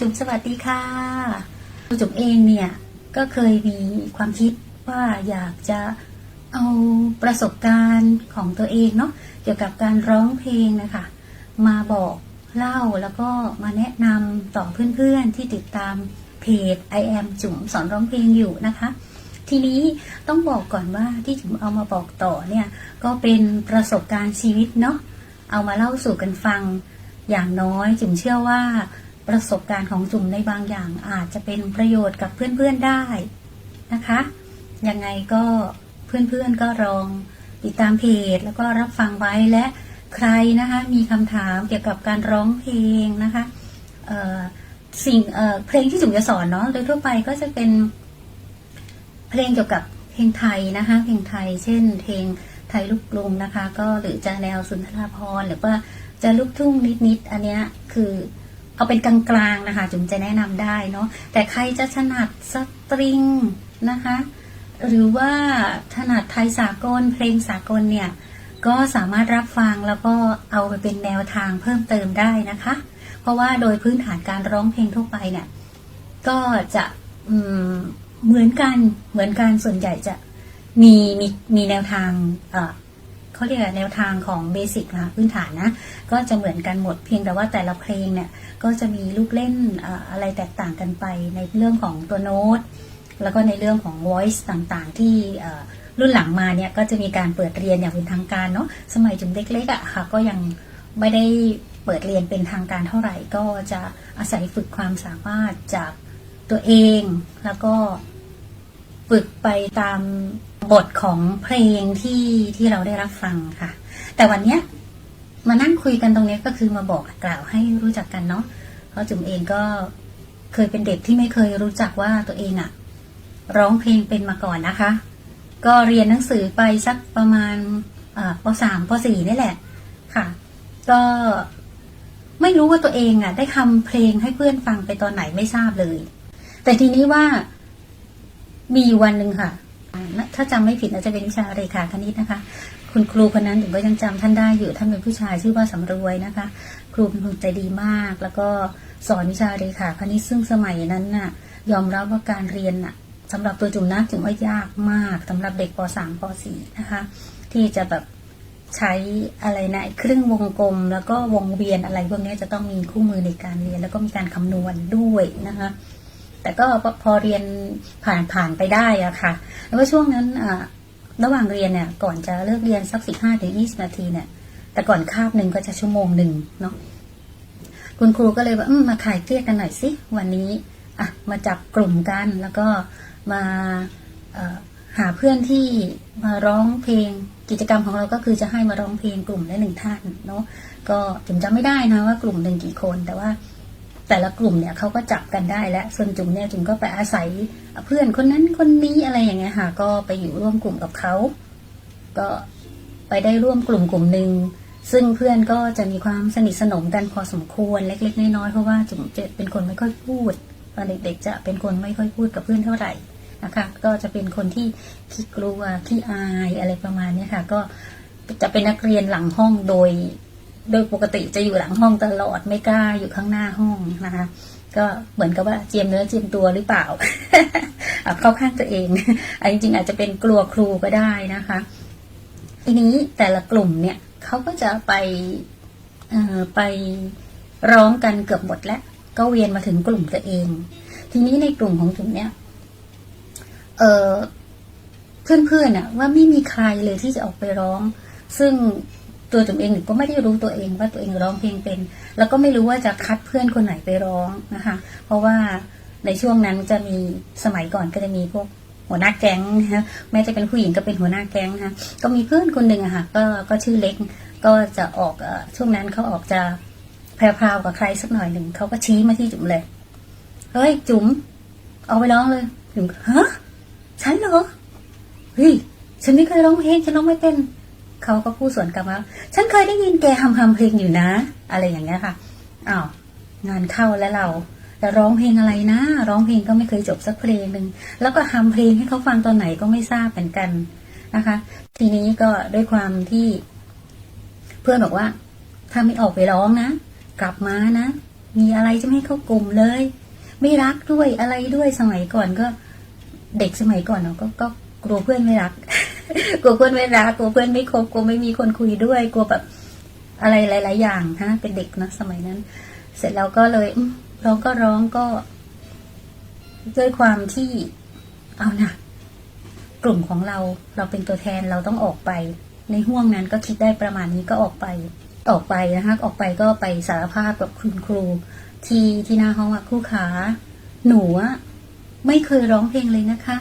จุ๋มสวัสดีค่ะจุ๋มเองเนี่ยก็เคยมีความคิดว่าอยากจะเอาประสบการณ์ของตัวเองเนาะเกี่ยวกับการร้องเพลงนะคะมาบอกเล่าแล้วก็มาแนะนำต่อเพื่อนๆที่ติดตามเพจ I am จุ๋มสอนร้องเพลงอยู่นะคะ ทีนี้ต้องบอกก่อนว่าที่จุ๋มเอามาบอกต่อเนี่ยก็เป็นประสบการณ์ชีวิตเนาะเอามาเล่าสู่กันฟังอย่างน้อยจุ๋มเชื่อว่า ประสบการณ์ของจุ๋มในบางอย่างอาจจะเป็นประโยชน์กับเพื่อนๆได้นะคะ ยังไงก็เพื่อนๆก็ลองติดตามเพจแล้วก็รับฟังไว้และใครนะคะมีคำถามเกี่ยวกับการร้องเพลงนะคะสิ่งเเพลงที่จุ๋มจะสอนเนาะโดยทั่วไปก็จะเป็นเพลงเกี่ยวกับเพลงไทยนะคะเพลงไทย เช่น เพลงไทยลูกกรุงนะคะ ก็หรือจะแนวสุนทรภรณ์หรือว่าจะลูกทุ่งนิดๆอันเนี้ยคือ เอาเป็นกลางๆนะคะจุ๋มจะแนะนำได้เนาะแต่ใครจะถนัดสตริงนะคะ หรือว่าถนัดไทยสากลเพลงสากลเนี่ยก็สามารถรับฟังแล้วก็เอาไปเป็นแนวทางเพิ่มเติมได้นะคะ เพราะว่าโดยพื้นฐานการร้องเพลงทั่วไปเนี่ยก็จะเหมือนกันเหมือนกันส่วนใหญ่จะมีมีมีแนวทาง เขาเรียกแนวทางของเบสิกนะพื้นฐานนะ ก็จะเหมือนกันหมดเพียงแต่ว่าแต่ละเพลงเนี่ยก็จะมีลูกเล่นอะไรแตกต่างกันไปในเรื่องของตัวโน้ต แล้วก็ในเรื่องของ voice ต่างๆ ที่รุ่นหลังมาเนี่ยก็จะมีการเปิดเรียนอย่างเป็นทางการเนาะสมัยจุ๋มเล็กๆอะ่ะค่ะก็ยังไม่ได้เปิดเรียนเป็นทางการเท่าไหร่ ก็จะอาศัยฝึกความสามารถจากตัวเอง แล้วก็ฝึกไปตาม บทของเพลงที่ที่เราได้รับฟังค่ะ แต่วันเนี้ยมานั่งคุยกันตรงนี้ก็คือมาบอกกล่าวให้รู้จักกันเนาะเพราะจุ๋มเองก็เคยเป็นเด็กที่ไม่เคยรู้จักว่าตัวเองอะร้องเพลงเป็นมาก่อนนะคะ ก็เรียนหนังสือไปสักประมาณปสามปสี่นี่แหละค่ะ ก็ไม่รู้ว่าตัวเองอะได้ทำเพลงให้เพื่อนฟังไปตอนไหนไม่ทราบเลย แต่ทีนี้ว่ามีวันหนึ่งค่ะ ถ้าจำไม่ผิดน่าจะเป็นวิชาเรขาคณิตนะคะ คุณครูคนนั้นถึงก็ยังจำท่านได้อยู่ท่านเป็นผู้ชายชื่อว่าสำรวยนะคะ ครูเป็นคนใจดีมาก แล้วก็สอนวิชาเรขาคณิตซึ่งสมัยนั้นน่ะ ยอมรับว่าการเรียนน่ะสำหรับตัวจุ๋มนะจุ๋มว่ายากมากสำหรับเด็กป .3 ป .4 นะคะ ที่จะแบบใช้อะไรนะเครื่องวงกลม แล้วก็วงเวียนอะไรพวกนี้จะต้องมีคู่มือในการเรียน แล้วก็มีการคำนวณด้วยนะคะ แต่ก็พอเรียนผ่านผ่านไปได้อะค่ะ แล้วก็ช่วงนั้นระหว่างเรียนเนี่ยก่อนจะเลิกเรียนสักสิบห้าถึงยี่สิบนาทีเนี่ย แต่ก่อนคาบหนึ่งก็จะชั่วโมงหนึ่งเนาะคุณครูก็เลยว่ามมาขายเครียดกันหน่อยสิวันนี้อะมาจับกลุ่มกันแล้วก็มาหาเพื่อนที่มาร้องเพลงกิจกรรมของเราก็คือจะให้มาร้องเพลงกลุ่มละหนึ่งท่านเนาะก็จุ๋มจำไม่ได้นะว่ากลุ่มหนึ่งกี่คนแต่ว่า แต่ละกลุ่มเนี่ยเขาก็จับกันได้แล้วส่วนจุ๋มเนี่ยจุ๋มก็ไปอาศัยเพื่อนคนนั้นคนนี้อะไรอย่างเงี้ยค่ะก็ไปอยู่ร่วมกลุ่มกับเขาก็ไปได้ร่วมกลุ่มกลุ่มหนึ่งซึ่งเพื่อนก็จะมีความสนิทสนมกันพอสมควรเล็ก ๆ น้อยๆเพราะว่าจุ๋มจะเป็นคนไม่ค่อยพูดตอนเด็กๆจะเป็นคนไม่ค่อยพูดกับเพื่อนเท่าไหร่นะคะก็จะเป็นคนที่ขี้กลัวขี้อายอะไรประมาณนี้ค่ะ ก็จะเป็นนักเรียนหลังห้องโดย โดยปกติจะอยู่หลังห้องตลอดไม่กล้าอยู่ข้างหน้าห้องนะคะ ก็เหมือนกับว่าเจียมเนื้อเจียมตัวหรือเปล่า เข้าข้างตัวเองอันจริงๆอาจจะเป็นกลัวครูก็ได้นะคะ ทีนี้แต่ละกลุ่มเนี่ยเขาก็จะไปไปร้องกันเกือบหมดแล้ว ก็เวียนมาถึงกลุ่มตัวเอง ทีนี้ในกลุ่มของจุ๋มเนี่ยเออเพื่อนๆน่ะ ว่าไม่มีใครเลยที่จะออกไปร้อง ซึ่ง ตัวจุ๋มเองก็ไม่ได้รู้ตัวเองว่าตัวเองร้องเพลงเป็น แล้วก็ไม่รู้ว่าจะคัดเพื่อนคนไหนไปร้องนะคะ เพราะว่าในช่วงนั้นจะมีสมัยก่อนก็จะมีพวกหัวหน้าแก๊งนะแม้จะเป็นผู้หญิงก็เป็นหัวหน้าแก๊งนะคะก็มีเพื่อนคนหนึ่งอะค่ะก็ก็ชื่อเล็กก็จะออกช่วงนั้นเขาออกจะแพรวๆกับใครสักหน่อยหนึ่งเขาก็ชี้มาที่จุ๋มเลยเฮ้ยจุ๋มเอาไปร้องเลยจุ๋มฮะฉันเหรอเฮ้ยฉันไม่เคยร้องเพลงฉันร้องไม่เป็น เขาก็พูดสวนกลับว่าฉันเคยได้ยินแกทำทำเพลงอยู่นะ อะไรอย่างเงี้ยค่ะอ้าวงานเข้าแล้วเราแต่ร้องเพลงอะไรนะ ร้องเพลงก็ไม่เคยจบสักเพลงหนึ่งแล้วก็ทำเพลงให้เขาฟังตอนไหนก็ไม่ทราบเหมือนกันนะคะ ทีนี้ก็ด้วยความที่เพื่อนบอกว่า ถ้าไม่ออกไปร้องนะ กลับมานะ มีอะไรจะไม่ให้เข้ากลุ่มเลย ไม่รักด้วยอะไรด้วยสมัยก่อนก็ เด็กสมัยก่อนเนาะก็ก็กลัวเพื่อนไม่รัก กลัวเพื่อนไม่รักกลัวเพื่อนไม่คบกลัวไม่มีคนคุยด้วย กลัวแบบอะไรหลาย ๆ อย่างฮะเป็นเด็กเนอะสมัยนั้น เสร็จแล้วก็เลยร้องก็ร้องก็ ด้วยความที่เอานะกลุ่มของเราเราเป็นตัวแทนเราต้องออกไป ในห่วงนั้นก็คิดได้ประมาณนี้ก็ออกไป ออกไปนะคะออกไปก็ไปสารภาพกับคุณครู ที่ที่หน้าห้องว่าครูขา หนูอะไม่เคยร้องเพลงเลยนะคะ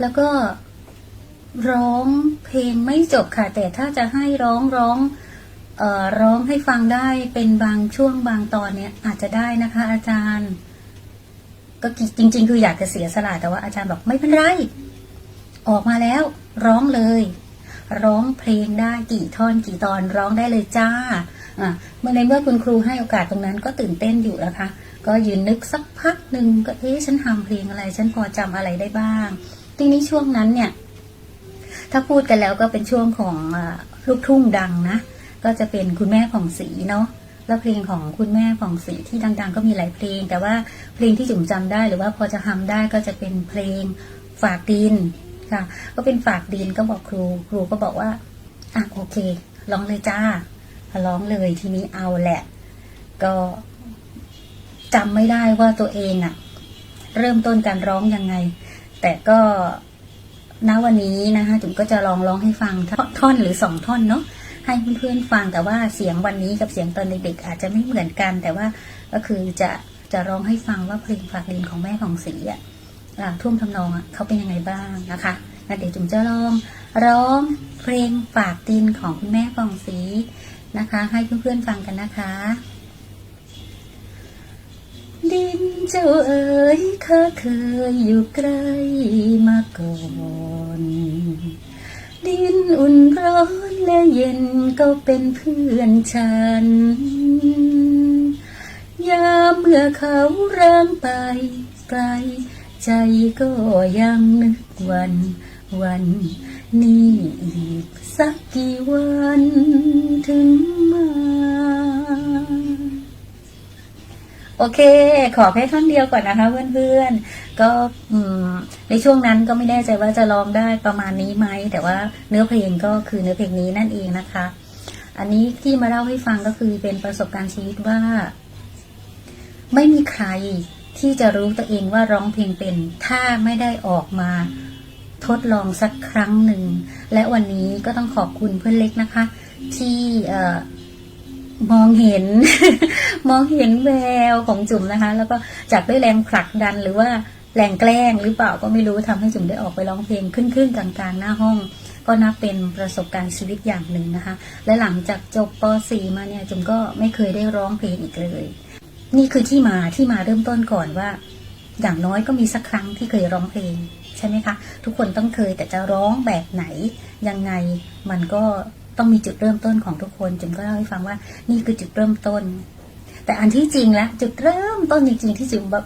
แล้วก็ ร้องเพลงไม่จบค่ะ แต่ถ้าจะให้ร้องร้องเอ่อร้องให้ฟังได้เป็นบางช่วงบางตอนเนี่ยอาจจะได้นะคะ อาจารย์ ก็จริง ๆ คืออยากจะเสียสละแต่ว่าอาจารย์บอกไม่เป็นไร ออกมาแล้วร้องเลย ร้องเพลงได้กี่ท่อนกี่ตอนร้องได้เลยจ้าอะเมื่อในเมื่อคุณครูให้โอกาสตรงนั้นก็ตื่นเต้นอยู่แล้วค่ะก็ยืนนึกสักพักหนึ่งก็เอ๊ะฉันทำเพลงอะไร ฉันพอจำอะไรได้บ้าง ทีนี้ช่วงนั้นเนี่ย ถ้าพูดกันแล้วก็เป็นช่วงของลูกทุ่งดังนะ ก็จะเป็นคุณแม่ผ่องศรีเนาะแล้วเพลงของคุณแม่ผ่องศรีที่ดัง ๆ ก็มีหลายเพลง แต่ว่าเพลงที่จุ๋มจำได้หรือว่าพอจะทำได้ก็จะเป็นเพลงฝากดินค่ะ ก็เป็นฝากดินก็บอกครู ครูก็บอกว่าอะโอเคร้องเลยจ้าร้องเลยทีนี้เอาแหละ ก็จำไม่ได้ว่าตัวเองอะเริ่มต้นการร้องยังไง แต่ก็ ณวันนี้นะคะจุ๋มก็จะลองร้องให้ฟังท่อนหรือสองท่อนเนาะให้เพื่อนๆฟังแต่ว่าเสียงวันนี้กับเสียงตอนเด็กๆอาจจะไม่เหมือนกัน แต่ว่าก็คือจะจะร้องให้ฟังว่าเพลงฝากดินของแม่ของศรีอะท่วงทำนองอะเขาเป็นยังไงบ้างนะคะงั้นเดี๋ยวจุ๋มจะลองร้องเพลงฝากดินของคุณแม่ของศรีนะคะ ให้เพื่อนๆฟังกันนะคะ ดินเจ้าเอ๋ยข้าเคยอยู่ใกล้มาก่อนดินอุ่นร้อนและเย็นก็เป็นเพื่อนฉัน ยามเมื่อเขาร่างไปไกลใจก็ยังนึกวัน วัน นี้อีกสักกี่วันถึง โอเค ขอแค่ท่อนเดียวก่อนนะคะ เพื่อนๆ ก็ในช่วงนั้นก็ไม่แน่ใจว่าจะร้องได้ประมาณนี้ไหม แต่ว่าเนื้อเพลงก็คือเนื้อเพลงนี้นั่นเองนะคะ อันนี้ที่มาเล่าให้ฟังก็คือเป็นประสบการณ์ชีวิตว่า ไม่มีใครที่จะรู้ตัวเองว่าร้องเพลงเป็น ถ้าไม่ได้ออกมาทดลองสักครั้งหนึ่ง และวันนี้ก็ต้องขอบคุณเพื่อนเล็กนะคะ ที่ มองเห็น มองเห็นแววของจุ๋มนะคะ แล้วก็จากด้วยแรงผลักดันหรือว่าแรงแกล้งหรือเปล่าก็ไม่รู้ทำให้จุ๋มได้ออกไปร้องเพลงขึ้นขึ้นกลางๆ หน้าห้อง ก็นับเป็นประสบการณ์ชีวิตอย่างหนึ่งนะคะ และหลังจากจบป .4 มาเนี่ยจุ๋มก็ไม่เคยได้ร้องเพลงอีกเลย นี่คือที่มาที่มาเริ่มต้นก่อนว่า อย่างน้อยก็มีสักครั้งที่เคยร้องเพลงใช่ไหมคะ ทุกคนต้องเคยแต่จะร้องแบบไหนยังไงมันก็ต้องมีจุดเริ่มต้นของทุกคนจุ๋มก็เล่าให้ฟังว่า นี่คือจุดเริ่มต้น แต่อันที่จริงแล้วจุดเริ่มต้นจริงๆที่จุ๋มแบบ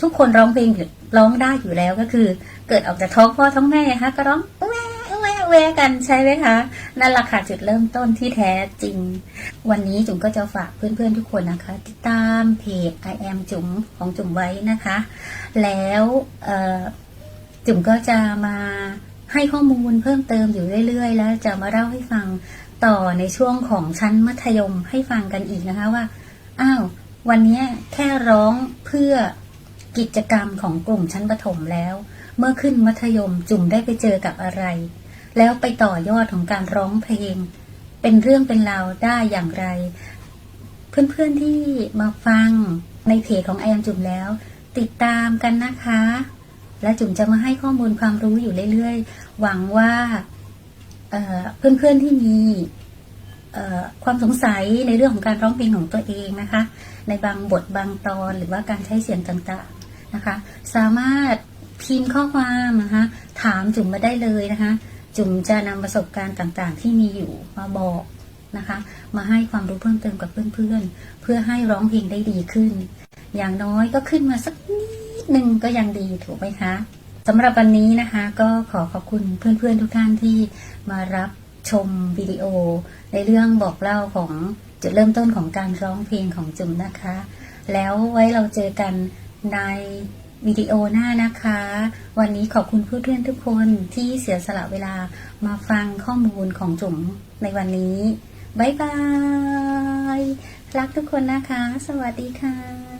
ทุกคนร้องเพลงร้องได้อยู่แล้วก็คือ เกิดออกจากท้องพ่อท้องแม่คะก็ร้องแวแวแวกันใช่ไหมคะนั่นแหละค่ะจุดเริ่มต้นที่แท้จริง วันนี้จุ๋มก็จะฝากเพื่อนๆทุกคนนะคะ ติดตามเพจ I am จุ๋มของจุ๋มไว้นะคะ แล้วจุ๋มก็จะมา ให้ข้อมูลเพิ่มเติมอยู่เรื่อย ๆ แล้วจะมาเล่าให้ฟังต่อในช่วงของชั้นมัธยมให้ฟังกันอีกนะคะว่า อ้าว วันนี้แค่ร้องเพื่อกิจกรรมของกลุ่มชั้นประถมแล้ว เมื่อขึ้นมัธยมจุ๋มได้ไปเจอกับอะไร แล้วไปต่อยอดของการร้องเพลง เป็นเรื่องเป็นราวได้อย่างไร เพื่อนๆที่มาฟังในเพจของไอ m จุ๋มแล้ว ติดตามกันนะคะ และจุ๋มจะมาให้ข้อมูลความรู้อยู่เรื่อยๆ หวังว่าเเพื่อนๆที่มีความสงสัยในเรื่องของการร้องเพลงของตัวเองนะคะ ในบางบทบางตอนหรือว่าการใช้เสียงต่างๆนะคะ สามารถพิมพ์ข้อความนะคะถามจุ๋มมาได้เลยนะคะ จุ๋มจะนำประสบการณ์ต่างๆ ที่มีอยู่มาบอกนะคะ มาให้ความรู้เพิ่มเติมกับเพื่อนๆเพื่อให้ร้องเพลงได้ดีขึ้น อย่างน้อยก็ขึ้นมาสักนิ ดนึงก็ยังดีถูกไหมคะสำหรับวันนี้นะคะก็ขอขอบคุณเพื่อนๆทุกท่านที่มารับชมวิดีโอ ในเรื่องบอกเล่าของจุดเริ่มต้นของการร้องเพลงของจุ๋มนะคะ แล้วไว้เราเจอกันในวิดีโอหน้านะคะ วันนี้ขอบคุณเพื่อนๆทุกคนที่เสียสละเวลามาฟังข้อมูลของจุ๋มในวันนี้ บ๊ายบาย รักทุกคนนะคะ สวัสดีค่ะ